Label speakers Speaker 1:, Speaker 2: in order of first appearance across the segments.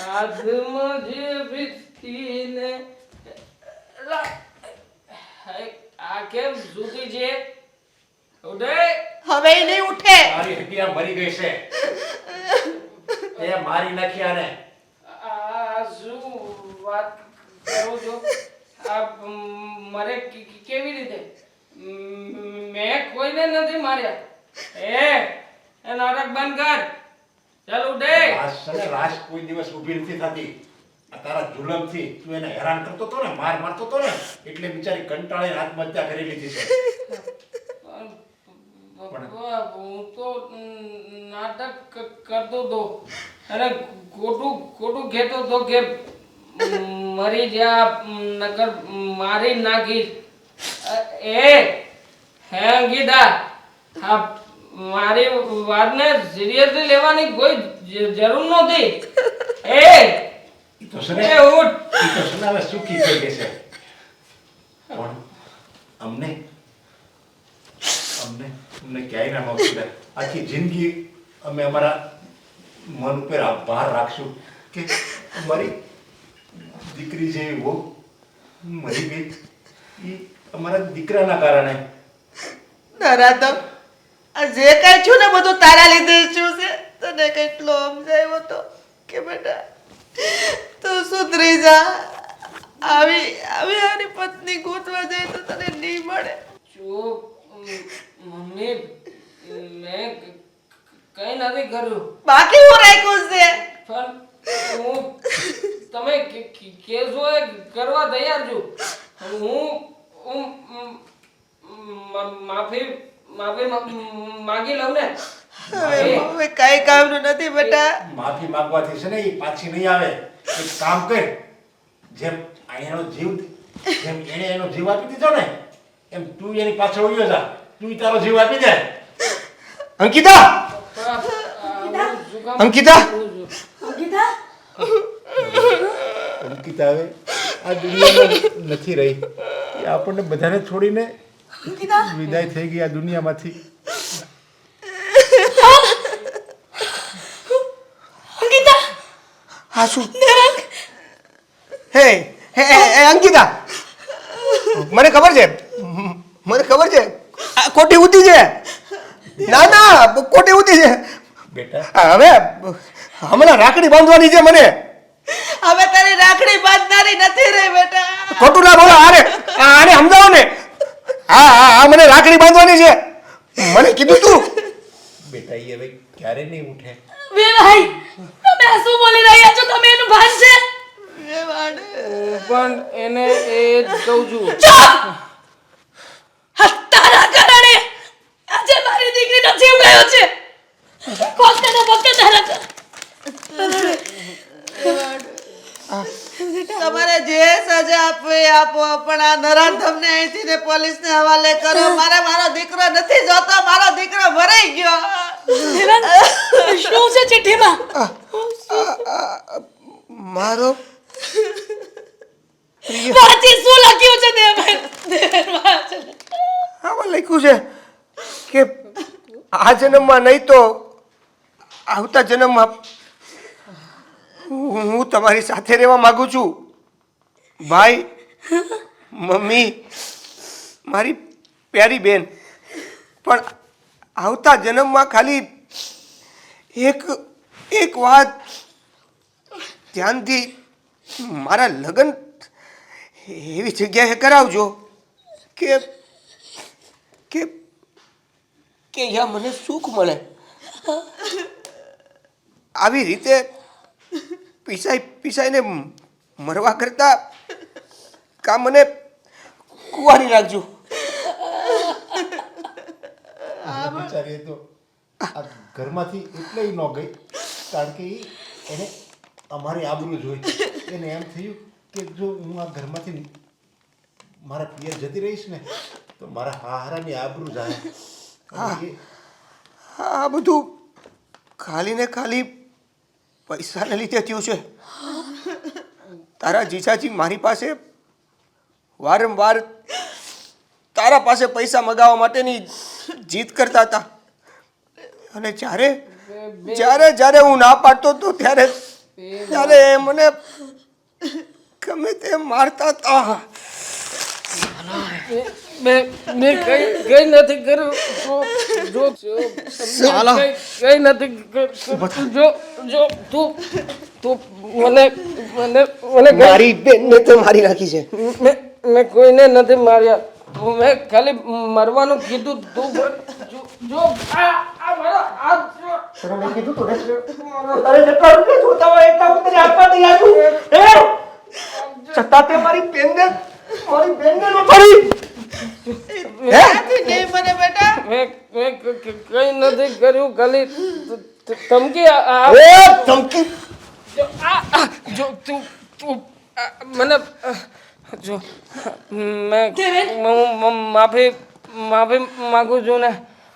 Speaker 1: જે વિસ્કીને લા, હાય, આ કેમ સૂતી છે? ઉદય
Speaker 2: હવે નહીં ઉઠે.
Speaker 3: મારી હટિયા મરી ગઈ છે. એ મારી નાખી આને.
Speaker 1: આ શું વાત કરો છો? આ મરે કેવી રીતે? મેં કોઈને નથી માર્યા. એ એ નાટક બંધ કર. ચાલ
Speaker 3: રાસ છે રાસ કોઈ દિવસ ઊભી નથી થતી. આ તારા જુલમથી તું એને હેરાન કરતો તો ને માર મારતો તો ને? એટલે બિચારી કંટાળીને આત્મહત્યા કરી લીધી છે.
Speaker 1: હું તો નાટક કરતો તો. અને ખોટું ખોટું કહેતો તો કે મરી જા નકર મારી નાખી એ હેંગીદા હા મારી વાતને સિરિયસલી લેવાની કોઈ જરૂર નથી એ!
Speaker 3: તો સને
Speaker 1: એ ઉઠ.
Speaker 3: તો છે ને હવે સુખી થઈ ગઈ છે પણ અમને અમને અમને ક્યાંય ના મળતું ને. આખી જિંદગી અમે અમારા મન ઉપર આ ભાર રાખશું કે અમારી દીકરી જે બહુ મરી ગઈ એ અમારા દીકરાના કારણે.
Speaker 2: નરાધમ આ જે કાંઈ છું ને બધું તારા લીધે છું છે. તને કેટલો સમજાયો તો કે બેટા તું સુધરી જા. આવી આવી આની પત્ની ગોતવા જાય તો તને નહીં મળે.
Speaker 1: જો મમ્મી મેં કઈ નથી કર્યું.
Speaker 2: બાકી હું રાખ્યું છે?
Speaker 1: પણ હું તમે કે- એ કરવા તૈયાર છું. હું હું માફી માફી માંગી લઉં ને?
Speaker 2: હવે કઈ કામનું નથી બેટા.
Speaker 3: માફી માંગવાથી છે ને એ પાછી નહીં આવે. એક કામ કર. જેમ એનો જીવ જેમ એણે એનો જીવ આપી દીધો ને એમ તું એની પાછળ ઉયો જા. તું તારો જીવ આપી દે.
Speaker 4: અંકિતા!
Speaker 1: કામ
Speaker 4: અંકિતા?
Speaker 3: અંકિતા હવે આ દુનિયામાં નથી રહી. એ આપણને બધાને છોડીને વિદાય થઈ ગઈ આ દુનિયામાંથી.
Speaker 4: હા શું? હે હે અંકિતા. મને ખબર છે? મને ખબર છે? કોટી ઉતી છે. ના ના કોટી ઉતી છે.
Speaker 3: બેટા.
Speaker 4: હવે હમણાં રાખડી બાંધવાની છે મને.
Speaker 2: હવે તારી રાખડી બાંધનારી નથી રે બેટા.
Speaker 4: ખોટું ના બોલો આરે આને મને રાખડી બાંધવાની છે. મને કીધું તું.
Speaker 3: બેટા એ હવે ક્યારે નહીં ઉઠે?
Speaker 5: વેવાઈ તમે શું બોલી રહ્યા છો તમે એનું ભાન છે?
Speaker 2: એ વાડ.
Speaker 1: પણ એને એ જ કહું છું.
Speaker 5: ચા તારા કારણે આજે મારી દીકરીનો જીવ ગયો છે. ફક્ત ને ફક્ત તારા કારણે.
Speaker 2: તમારે જે સજા આપવી આપો પણ આ નરાધમને અહીંથી ને પોલીસને હવાલે કરો. મારે મારો દીકરો નથી જોતો મારો દીકરો ભરાઈ ગયો.
Speaker 5: શું છે ચિઠ્ઠીમાં?
Speaker 4: મારો
Speaker 5: વાંચી શું લખ્યું છે વાંચ.
Speaker 4: આમાં લખ્યું છે કે આ જન્મમાં નહીં તો આવતા જન્મમાં હું તમારી સાથે રહેવા માંગુ છું? ભાઈ, મમ્મી, મારી પ્યારી બેન, પણ આવતા જન્મમાં ખાલી એક એક વાત ધ્યાનથી મારા લગ્ન એવી જગ્યાએ કરાવજો કે કે કે અહીંયા મને સુખ મળે. આવી રીતે પીસાઈ પીસાઈને મરવા કરતા કા મને કુંવારી રાખજો.
Speaker 3: બિચારી તો આ ઘરમાંથી એટલે ન ગઈ કારણ કે એને અમારી આબરૂ જોઈ. એને એમ થયું કે જો હું આ ઘરમાંથી મારા પિયર જતી રહીશ ને તો મારા હારાની આબરૂ જાય. હા.
Speaker 4: આ બધું ખાલી ને ખાલી પૈસાને લીધે થયું છે. તારા જીજાજી મારી પાસે વારંવાર તારા પાસે પૈસા મગાવવા માટેની જીદ કરતા હતા. અને જ્યારે જ્યારે જ્યારે હું ના પાડતો હતો ત્યારે ત્યારે એ મને ગમે તે મારતા હતા.
Speaker 1: મેં મેં કઈ કઈ નથી કર્યું. જો જો કઈ નથી જો જો તું તું મને મને મને
Speaker 4: મારી બેનને તો મારી નાખી છે.
Speaker 1: મેં મેં કોઈને નથી માર્યા. તું મેં ખાલી મરવાનું કીધું. તું જો જો આ આ મારો હાથ જો
Speaker 4: મેં કીધું તું ને. તારે જેટલા જોતા હોય એટલા હું તને આપવા તૈયાર છું? છતાં તે મારી બેનને મારી બેનને ન પડી હે?
Speaker 2: નહીં મને બેટા?
Speaker 1: મે મેં કઈ નથી કર્યું ત- ધમકી આ-
Speaker 4: એ ધમકી!
Speaker 1: જો આ જો તું તું મને જો મેં માફી માફી માંગુ છું ને.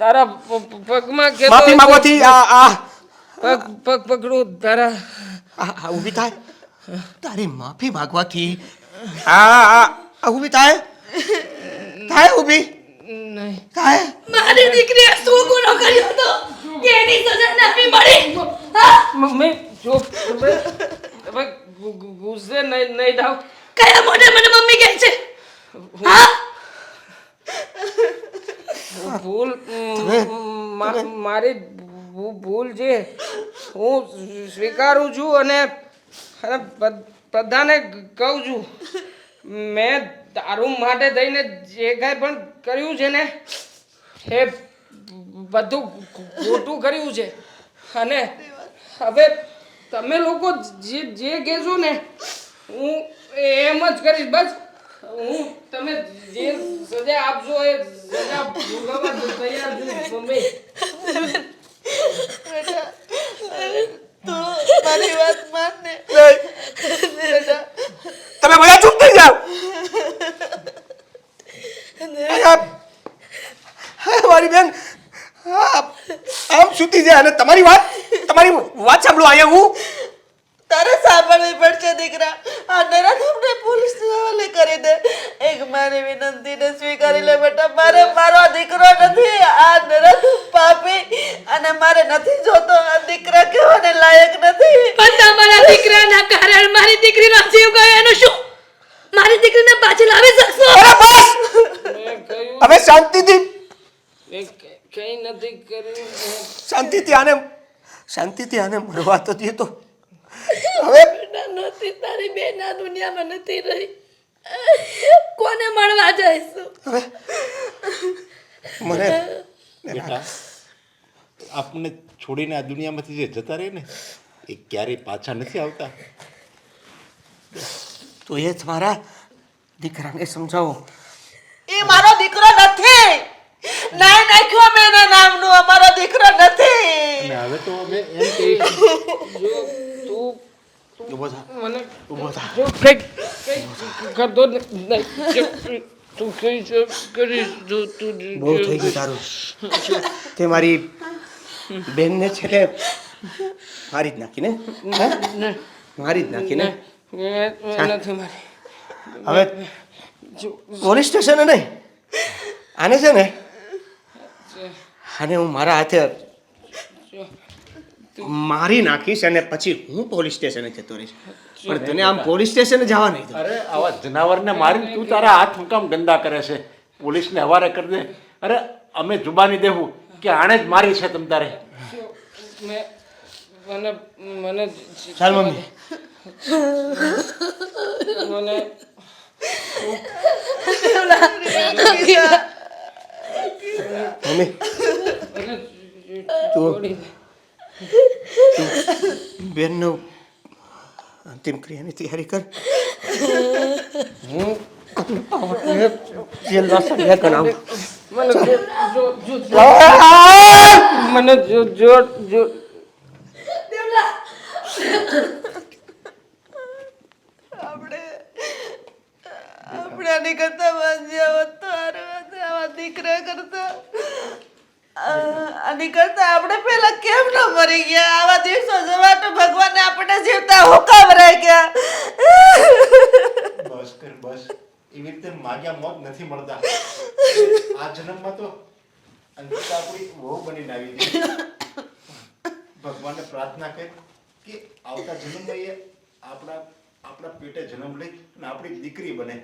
Speaker 1: તારા પગમાં કે
Speaker 4: માફી માંગવાથી આ આ.
Speaker 1: પગ પગ પકડું તારા.
Speaker 4: ઊભી થાય. તારી માફી માંગવાથી આ આ ઊભી થાય? થાય ઊભી?
Speaker 1: નહીં.
Speaker 4: થાય?
Speaker 5: મારી દીકરીએ શું ગુનો કર્યો હતો? કે એની સજા નથી મળી?
Speaker 1: મમ્મી જો તમે તમે ગુ- ગુ- ગુસ્સે નહીં નહીં થાવ.
Speaker 5: કયા મોઢે મને મમ્મી કહે છે? હા?
Speaker 1: ભૂલ મારી ભૂલ છે. હું સ્વીકારું છું અને અને બધાને કહું છું મેં તારું માટે થઈને જે કાંઈ પણ કર્યું છે ને એ બધું ખોટું કર્યું છે. અને હવે તમે લોકો જે જે કહેશો ને હું એમ જ કરીશ બસ. હું તમે જે સજા આપશો એ સજા ભોગવવા તૈયાર છું મમ્મી
Speaker 2: બેટા તું મારી વાત માન ને બેટા
Speaker 4: તમે બધા ચૂપ થઈ જાઓ આ- આ મારી બેન આ આમ સૂતી જાય અને તમારી વાત તમારી વાત સાંભળો અહીંયા હું.
Speaker 2: તારે સાંભળવી પડશે દીકરા. આ નરક અમને પોલીસ હવાલે કરી દે. એક મારી વિનંતીને સ્વીકારી લે બેટા. મારે મારો દીકરો નથી. આ નરક પાપી અને મારે નથી જોતો. આ દીકરા કહેવાને લાયક નથી.
Speaker 5: પણ તમારા દીકરાના કારણ મારી દીકરીનો જીવ ગયો એનું શું? મારી દીકરીને પાછી લાવી શકશો?
Speaker 4: અરે બસ! હવે શાંતિથી
Speaker 1: નથી કર્યું
Speaker 4: શાંતિથી આને શાંતિથી આને મળવા તો દે તો. હવે
Speaker 5: બેટા નથી તારી બેન આ દુનિયામાં નથી રહી. કોને મળવા જઈશું?
Speaker 4: મને
Speaker 3: બેટા આપને છોડીને આ દુનિયામાંથી જે જતા રહે ને એ ક્યારેય પાછા નથી આવતા.
Speaker 4: તો એ તમારા દીકરાને સમજાવો.
Speaker 2: એ મારો નાય નાખ્યો અમે એના નામનું અમારો દીકરો નથી.
Speaker 3: અને હવે તો અમે એમ કહીશું
Speaker 1: જો તું
Speaker 3: ઊભો થા.
Speaker 1: મને
Speaker 3: ઊભો થા.
Speaker 1: જો કંઈક કર દો નહીં તું કઈ કરી જો તું
Speaker 4: બહુ થઈ ગયું તારું. તે મારી બેનને છે ને મારી જ નાખીને હે? મારી જ નાખીને.
Speaker 1: નથી મારી.
Speaker 4: હવે પોલીસ સ્ટેશને નહીં. આને છે ને આને હું મારા હાથે મારી નાખીશ અને પછી હું પોલીસ સ્ટેશને જતો રહીશ. પણ તને આમ પોલીસ સ્ટેશને જવા નહીં
Speaker 6: અરે આવા જનાવરને મારીને તું તારા હાથ મુકામ કામ ગંદા કરે છે. પોલીસને હવારે કરી દે. અરે અમે જુબાની દેવું કે આણે જ મારી છે તમ તારે.
Speaker 1: મને મને
Speaker 4: ચાલ મમ્મી.
Speaker 1: મને
Speaker 4: મમ્મી. તું બેનનો અંતિમ ક્રિયાની તૈયારી કર. હું
Speaker 1: મને જો જો મને જો જો જો
Speaker 2: આપણે આપણે આની કરતા વાંચ્યા હોત તો હારું હતું. આવા દીકરા કરતા આ- કરતા આપણે પહેલા કેમ ન મરી ગયા? આવા દિવસો જવા તો ભગવાને આપણે જીવતા હુકામ રહી ગયા.
Speaker 3: બસ કર, બસ. એવી રીતે માગ્યા મોત નથી મળતા. આ જન્મમાં તો અંકિતા આપણી વહુ બનીને આવી ગઈ. ભગવાનને પ્રાર્થના કર કે આવતા જન્મમાં એ આપણા આપણા પેટે જન્મ લઈ અને આપણી દીકરી બને.